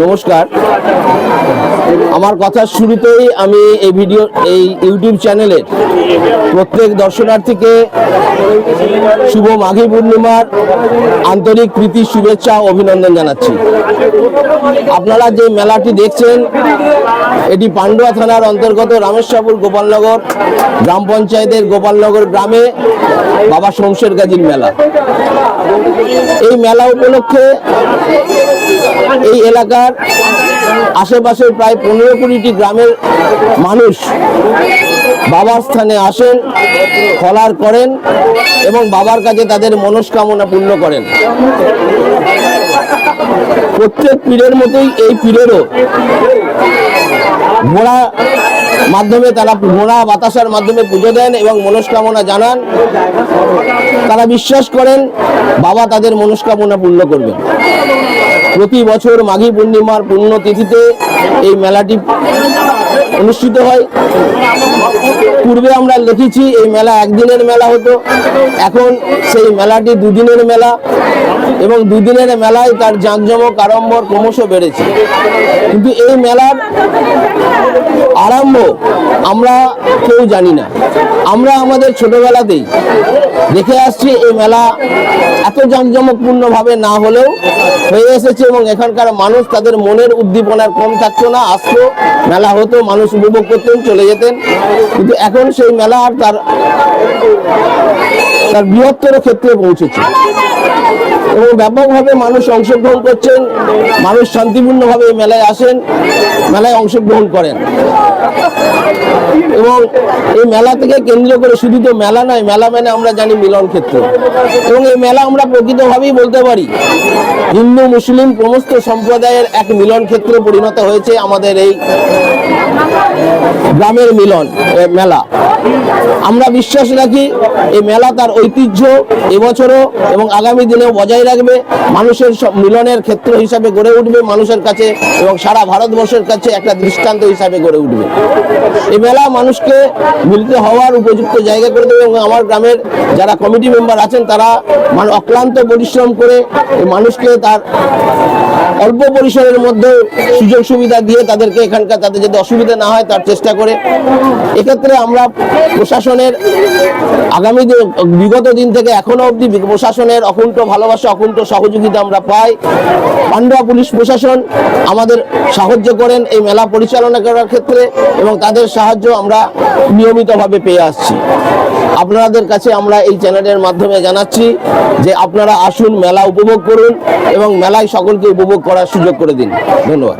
নমস্কার। আমার কথার শুরুতেই আমি এই ভিডিও এই ইউটিউব চ্যানেলের প্রত্যেক দর্শনার্থীকে শুভ মাঘী পূর্ণিমার আন্তরিক প্রীতি, শুভেচ্ছা অভিনন্দন জানাচ্ছি। আপনারা যে মেলাটি দেখছেন, এটি পান্ডুয়া থানার অন্তর্গত রামেশ্বরপুর গোপালনগর গ্রাম পঞ্চায়েতের গোপালনগর গ্রামে বাবা শমশের গাজীর মেলা। এই মেলা উপলক্ষে এই এলাকার আশেপাশের প্রায় পনেরো কুড়িটি গ্রামের মানুষ বাবার স্থানে আসেন, খলার করেন এবং বাবার কাছে তাদের মনস্কামনা পূর্ণ করেন। প্রত্যেক পীরের মতোই এই পীরেরও ঘোড়া মাধ্যমে তারা ঘোড়া বাতাসার মাধ্যমে পুজো দেন এবং মনস্কামনা জানান। তারা বিশ্বাস করেন বাবা তাদের মনস্কামনা পূর্ণ করবেন। প্রতি বছর মাঘী পূর্ণিমার পুণ্যতিথিতে এই মেলাটি অনুষ্ঠিত হয়। পূর্বে আমরা লিখেছি এই মেলা একদিনের মেলা হতো, এখন সেই মেলাটি দুদিনের মেলা এবং দুদিনের মেলায় তার জাঁকজমক আড়ম্বর ক্রমশ বেড়েছে। কিন্তু এই মেলার আরম্ভ আমরা কেউ জানি না। আমরা আমাদের ছোটবেলাতেই দেখে আসছি এই মেলা এত জাঁকজমকপূর্ণভাবে না হলেও হয়ে এসেছে এবং এখানকার মানুষ তাদের মনের উদ্দীপনার কম থাকতো না। আসতো মেলা হতো, মানুষ উপভোগ করতেন, চলে যেতেন। কিন্তু এখন সেই মেলা আর তার তার বৃহত্তর ক্ষেত্রে পৌঁছেছে। এবং ব্যাপকভাবে মানুষ অংশগ্রহণ করছেন, মানুষ শান্তিপূর্ণভাবে এই মেলায় আসেন, মেলায় অংশগ্রহণ করেন। এবং এই মেলা থেকে কেন্দ্র করে শুধু তো মেলা নয়, মেলা মানে আমরা জানি মিলন ক্ষেত্র। এবং এই মেলা আমরা প্রকৃতভাবেই বলতে পারি হিন্দু মুসলিম সমস্ত সম্প্রদায়ের এক মিলন ক্ষেত্রে পরিণত হয়েছে আমাদের এই গ্রামের মিলন মেলা। আমরা বিশ্বাস রাখি এই মেলা তার ঐতিহ্য এবছরও এবং আগামী দিনেও বজায় রাখবে। মানুষের মিলনের ক্ষেত্র হিসাবে গড়ে উঠবে মানুষের কাছে এবং সারা ভারতবর্ষের কাছে একটা দৃষ্টান্ত হিসাবে গড়ে উঠবে। এই মেলা মানুষকে মিলিত হওয়ার উপযুক্ত জায়গা করে দেবে এবং আমার গ্রামের যারা কমিটি মেম্বার আছেন তারা অক্লান্ত পরিশ্রম করে মানুষকে তার অল্প পরিসরের মধ্যে সুযোগ সুবিধা দিয়ে তাদেরকে এখানকার তাদের যাতে অসুবিধা না হয় তার চেষ্টা করে। এক্ষেত্রে আমরা প্রশাসনের আগামী বিগত দিন থেকে এখনও অবধি প্রশাসনের অকুণ্ঠ ভালোবাসা, অকুণ্ঠ সহযোগিতা আমরা পাই। পান্ডুয়া পুলিশ প্রশাসন আমাদের সাহায্য করেন এই মেলা পরিচালনা করার ক্ষেত্রে এবং তাদের সাহায্য আমরা নিয়মিতভাবে পেয়ে আসছি। আপনাদের কাছে আমরা এই চ্যানেলের মাধ্যমে জানাচ্ছি যে আপনারা আসুন, মেলা উপভোগ করুন এবং মেলায় সকলকে উপভোগ করার সুযোগ করে দিন। ধন্যবাদ।